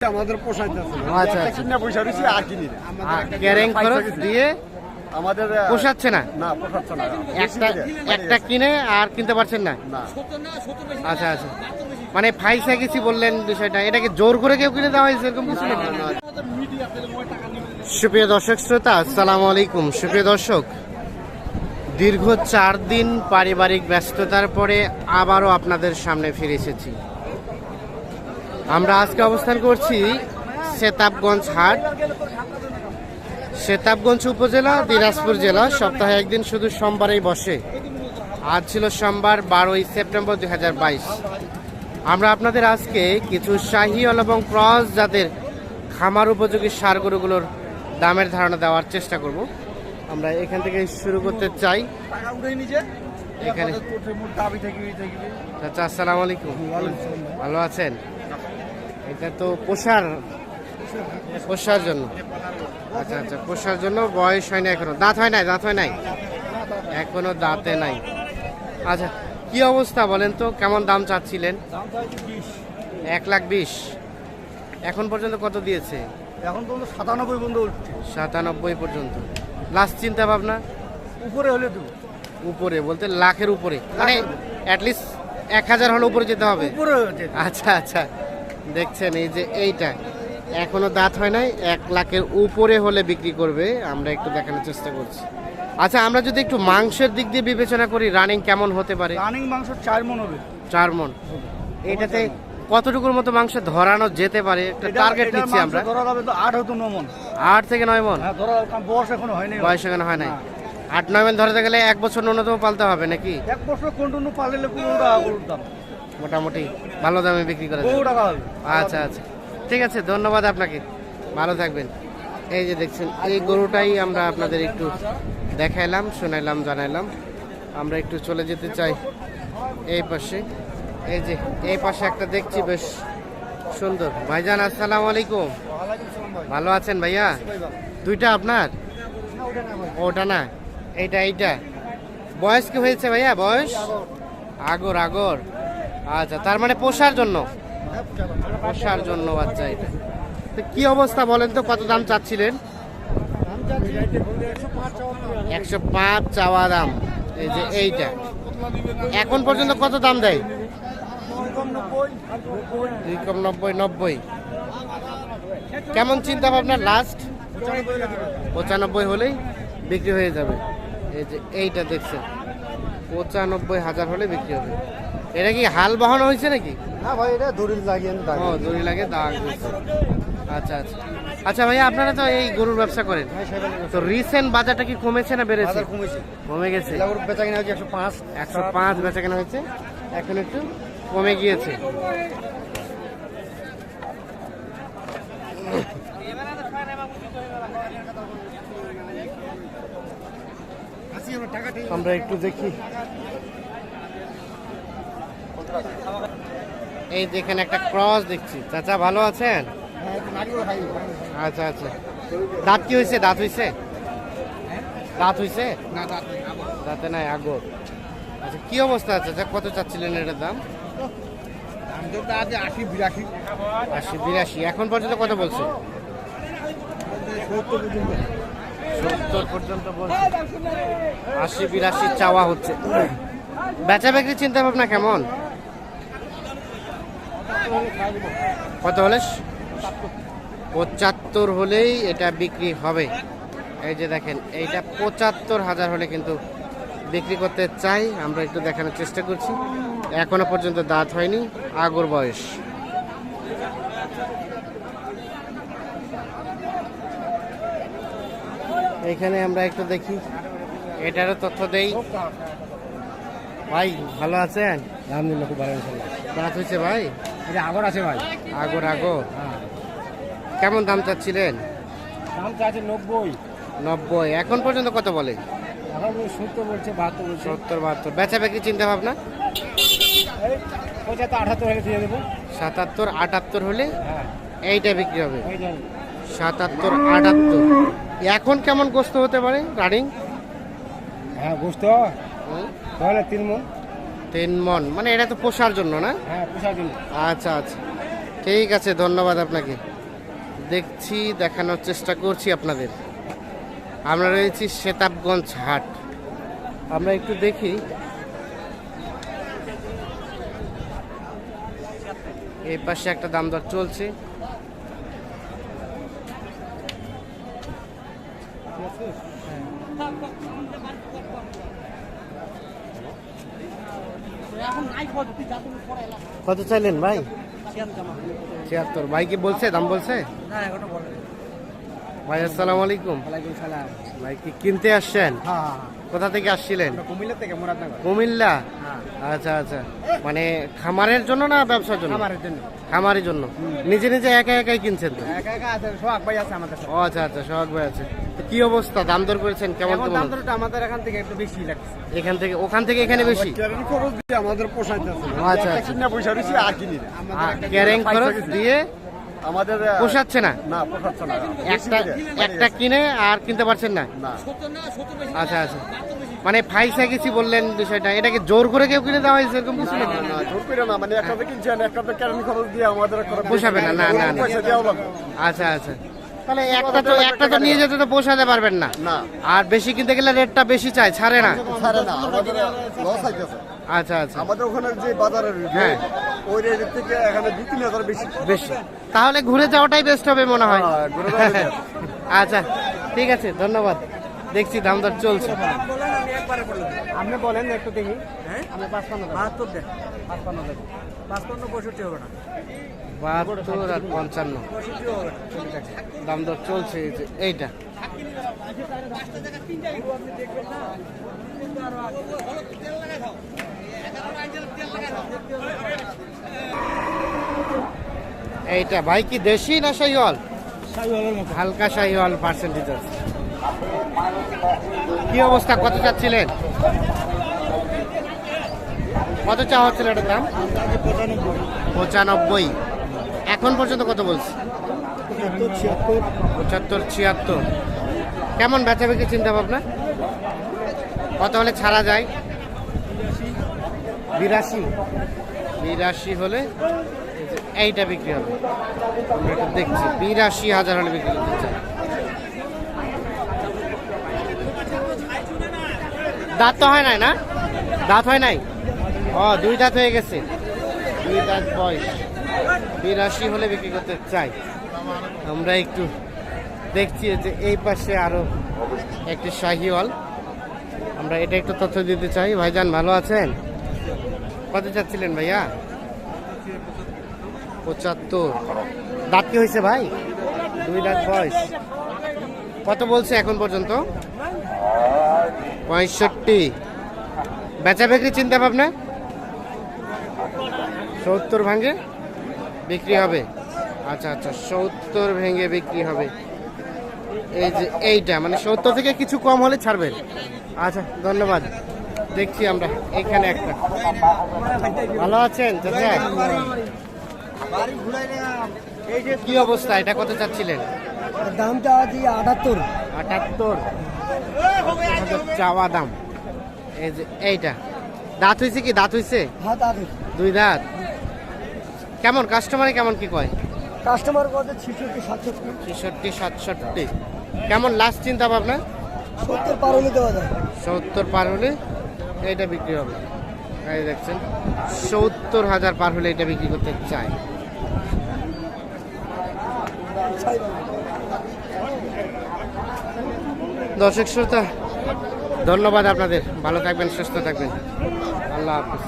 আমাদের পোষাইতেছে। আচ্ছা, আচ্ছা। কিনা পয়সা রয়েছে আর কিনি। ক্যারিং খরচ দিয়ে আমাদের পোষাচ্ছে না? না পোষাচ্ছে না। একটা একটা কিনে আর কিনতে পারছেন না? না। আচ্ছা আচ্ছা। মানে ফাইসা গেছি বললেন বিষয়টা এটাকে জোর করে কেউ কিনে দেওয়া হয়েছে এরকম কিছু সুপ্রিয় দর্শক শ্রোতা আসসালামু আলাইকুম। সুপ্রিয় দর্শক দীর্ঘ চার দিন পারিবারিক ব্যস্ততার পরে আবারও আপনাদের সামনে ফিরে এসেছি। আমরা আজকে অবস্থান করছি সেতাবগঞ্জ হাট। সেতাবগঞ্জ উপজেলা দিনাজপুর জেলা। সপ্তাহে একদিন শুধু সোমবারেই বসে। আজ ছিল সোমবার বারোই সেপ্টেম্বর দু হাজার বাইশ। আমরা আপনাদের আজকে কিছু শাহিওয়াল এবং ক্রস জাতের খামার উপযোগী সার গরুগুলোর দামের ধারণা দেওয়ার চেষ্টা করব। আমরা এখান থেকে শুরু করতে চাই। এখানে। চাচা আসসালামু আলাইকুম। ভালো আছেন? এটা তো পোষার পোষার জন্য। আচ্ছা আচ্ছা পোষার জন্য বয়স হয় না এখনও। দাঁত হয় নাই দাঁত হয় নাই? এখনও দাঁতে নাই। আচ্ছা কি অবস্থা বলেন তো? কেমন দাম চাচ্ছিলেন? এক লাখ বিশ। এখন পর্যন্ত কত দিয়েছে? এখন পর্যন্ত সাতানব্বই পর্যন্ত উঠছে। সাতানব্বই পর্যন্ত। লাস্ট চিন্তা ভাবনা? উপরে হলে তো উপরে বলতে লাখের উপরে। মানে অ্যাটলিস্ট এক হাজার হলে উপরে যেতে হবে। উপরে আচ্ছা আচ্ছা। দেখছেন এই যে এইটা। এখনও দাঁত হয় নাই এক লাখের উপরে হলে বিক্রি করবে আমরা একটু দেখানোর চেষ্টা করছি। আচ্ছা আমরা যদি একটু মাংসের দিক দিয়ে বিবেচনা করি রানিং কেমন হতে পারে? রানিং মাংস চার মন হবে। চার মন। এটাতে কতটুকুর মতো মাংস ধরানো যেতে পারে? একটা টার্গেট নিচ্ছি আমরা। ধরা যাবে তো আট হতো ন মন। আট থেকে নয় মন? হ্যাঁ ধরা বয়স এখনও হয়নি। বয়স এখানে হয় নাই। আট নয় মন ধরাতে গেলে এক বছর ন্যূনতম পালতে হবে নাকি? এক বছর কন্টিনিউ পালিলে গরুর দাম। মোটামুটি ভালো দামে বিক্রি করা আচ্ছা আচ্ছা। ঠিক আছে ধন্যবাদ আপনাকে। ভালো থাকবেন। এই যে দেখছেন এই গরুটাই আমরা আপনাদের একটু দেখাইলাম শোনাইলাম জানাইলাম। আমরা একটু চলে যেতে চাই এই পাশে। এই যে এই পাশে একটা দেখছি বেশ সুন্দর। ভাইজান আসসালামু আলাইকুম। ভালো আছেন ভাইয়া? দুইটা আপনার? ওটা না এইটা এইটা। বয়স কি হয়েছে ভাইয়া? বয়স? আগর আগর। আচ্ছা তার মানে পোষার জন্য? পোষার জন্য বাচ্চা এটা। তো কি অবস্থা বলেন তো, কত দাম চাচ্ছিলেন? একশো পাঁচ চাওয়া দাম, এই যে এইটা। এখন পর্যন্ত কত দাম দেয়? দুই কম নব্বই নব্বই। কেমন চিন্তা ভাবনা লাস্ট পঁচানব্বই হলেই বিক্রি হয়ে যাবে। এই যে এইটা দেখছেন, পঁচানব্বই হাজার হলে বিক্রি হবে। এটা কি হাল বহানো হয়েছে নাকি? না ভাই এটা দড়ির লাগিয়ে ও দড়ি লাগে দাগ হয়েছে। আচ্ছা আচ্ছা। আচ্ছা ভাইয়া আপনারা তো এই গরুর ব্যবসা করেন। তো রিসেন্ট বাজারটা কি কমেছে না বেড়েছে? বাজার কমেছে। কমে গেছে। বেচা কেনা হচ্ছে একশো পাঁচ। একশো পাঁচ বেচা কেনা হয়েছে। এখন একটু কমে গিয়েছে। আমরা একটু দেখি। এই যেখানে একটা ক্রস দেখছি। চাচা ভালো আছেন? আচ্ছা আচ্ছা। দাঁত কি হয়েছে দাঁত হয়েছে দাঁত হয়েছে দাঁতে নাই আগর। আচ্ছা কি অবস্থা আছে? আচ্ছা কত চাচ্ছিলেন এটার দাম? আশি বিরাশি। আশি বিরাশি। এখন পর্যন্ত কত বলছে? সত্তর পর্যন্ত। বলছে। আশি বিরাশি চাওয়া হচ্ছে। বেচা বিক্রির চিন্তা ভাবনা কেমন? কত হলে? পঁচাত্তর হলেই এটা বিক্রি হবে। এই যে দেখেন এইটা পঁচাত্তর হাজার হলে কিন্তু বিক্রি করতে চাই। আমরা একটু দেখানোর চেষ্টা করছি। এখনও পর্যন্ত দাঁত হয়নি আগর বয়স। এখানে আমরা একটু দেখি এটারও তথ্য দেই। ভাই ভালো আছেন? আলহামদুলিল্লাহ খুব ভালো দাঁত হয়েছে ভাই? এটা আগর আছে ভাই। আগর আগর। কেমন দাম চাচ্ছিলেন? দাম চাইছে নব্বই। নব্বই। এখন পর্যন্ত কত বলে? এখন সত্তর বলছে বাহাত্তর বলছে। সত্তর বাহাত্তর। বেচা বিক্রি চিন্তা ভাবনা হলে দিয়ে দেবো। সাতাত্তর আটাত্তর হলে হ্যাঁ। এইটা বিক্রি হবে? সাতাত্তর আটাত্তর। এখন কেমন গোস্ত হতে পারে রানিং? হ্যাঁ বুঝতে তাহলে তিন মন তিন মন মানে এটা তো পোষার জন্য না? হ্যাঁ পোষার জন্য। আচ্ছা আচ্ছা। ঠিক আছে ধন্যবাদ আপনাকে। দেখছি দেখানোর চেষ্টা করছি আপনাদের। আমরা রয়েছি সেতাবগঞ্জ হাট। আমরা একটু দেখি। এই পাশে একটা দাম দর চলছে। কত চাইলেন ভাই? ছিয়াত্তর। ভাই কি বলছে দাম বলছে? ভাই আসসালামু আলাইকুম। ভাই কি কিনতে আসছেন? কোথা থেকে আসছিলেন? কুমিল্লা থেকে মুরাদনগর। কুমিল্লা? হ্যাঁ। আচ্ছা আচ্ছা। মানে খামারের জন্য না ব্যবসার জন্য? খামারের জন্য। খামারের জন্য। নিজে নিজে একা একাই কিনছেন তো? একা একা আছে সোহাগ ভাই আছে আমাদের সাথে। ও আচ্ছা আচ্ছা সোহাগ ভাই আছে। কি অবস্থা? দাম দর করেছেন? কেমন এখন দাম দরটা আমাদের এখান থেকে একটু বেশি লাগছে। এখান থেকে ওখান থেকে এখানে বেশি? ক্যারেন খরচ দিয়ে আমাদের পোষাইতেছে। আচ্ছা, আচ্ছা। কিনা পয়সা বেশি আর কিনি। না। ক্যারিং খরচ দিয়ে আমাদের পোষাচ্ছে না? না পোষাচ্ছে না। একটা একটা কিনে আর কিনতে পারছেন না? না। আচ্ছা আচ্ছা। মানে ফাইসা গেছি বললেন বিষয়টা। এটাকে জোর করে কেউ কিনে দেওয়া হয়েছে এরকম কিছু না, জোর করে না মানে একটাতে কিনছেন একটাতে ক্যারেন খরচ দিয়ে আমাদের পোষাবে না, না, না, আচ্ছা আচ্ছা। তাহলে একটা তো একটা তো নিয়ে যেতে তো পোষাতে পারবেন না। না। আর বেশি কিনতে গেলে রেটটা বেশি চাই ছাড়ে না। ছাড়ে না আমাদের লস হইতেছে। আচ্ছা আচ্ছা। আমাদের ওখানে যে বাজারের হ্যাঁ। ওই রেট থেকে এখানে দুই তিন হাজার বেশি। বেশি। তাহলে ঘুরে যাওয়াটাই বেস্ট হবে মনে হয়। হ্যাঁ, আচ্ছা ঠিক আছে ধন্যবাদ। দেখছি দাম দর চলছে। আপনি বলেন একটু দেখি। আমি পাঁচপান্ন বাহাত্তর দেন। পাঁচপান্ন দেন পাঁচপান্ন পঁয়ষট্টি হবে না। বাহাত্তর আর পঞ্চান্ন। দাম দর চলছে এই যে এইটা। এইটা ভাই কি দেশি না শাহিওয়াল? হালকা শাহিওয়াল পার্সেন্টেজ আছে। কি অবস্থা? কত চাচ্ছিলেন? কত চাওয়া হচ্ছিল এটার দাম? পঁচানব্বই। এখন পর্যন্ত কত বলছি? পঁচাত্তর, ছিয়াত্তর। কেমন বেচা বিক্রি চিন্তা ভাবনা কত হলে ছাড়া যায়? বিরাশি। বিরাশি হলে এইটা বিক্রি হবে। দেখছি। বিরাশি হাজার হলে বিক্রি করতে চাই। দাঁত তো হয় নাই না? দাঁত হয় নাই? ও, দুই দাঁত হয়ে গেছে। দুই দাঁত বয়স। বিরাশি হলে বিক্রি করতে চাই। আমরা একটু দেখছি যে এই পাশে আরও একটি শাহিওয়াল। আমরা এটা একটু তথ্য দিতে চাই। ভাইজান, ভালো আছেন? কত চাচ্ছিলেন ভাইয়া? পঁচাত্তর। দাঁত কি হয়েছে ভাই? দুই দাঁত বয়স। কত বলছে এখন পর্যন্ত? পঁয়ষট্টি। বেচা বিক্রি চিন্তা ভাবনা সত্তর ভাঙে বিক্রি হবে। আচ্ছা আচ্ছা সত্তর ভেঙে বিক্রি হবে। এই যে এইটা মানে সত্তর থেকে কিছু কম হলে ছাড়বেন আচ্ছা ধন্যবাদ। দেখছি আমরা, এখানে একটা। ভালো আছেন কি অবস্থা? এটা কত চাচ্ছিলেন? দামটা আছে আটাত্তর? আটাত্তর। চাওয়া দাম। এই যে এইটা। দাঁত হয়েছে কি? দাঁত হয়েছে দুই দাঁত। কেমন? কাস্টমারে কেমন কি কয়? কাস্টমার কত ছিষট্টি সাতষট্টি। ছেষট্টি সাতষট্টি। কেমন লাস্ট চিন্তা ভাবনা? সত্তর পার হলে দেওয়া যায়। সত্তর পার হলে এইটা বিক্রি হবে। এই দেখছেন সত্তর হাজার পার হলে এটা বিক্রি করতে চাই দর্শক শ্রোতা ধন্যবাদ আপনাদের। ভালো থাকবেন সুস্থ থাকবেন। আল্লাহ হাফিজ।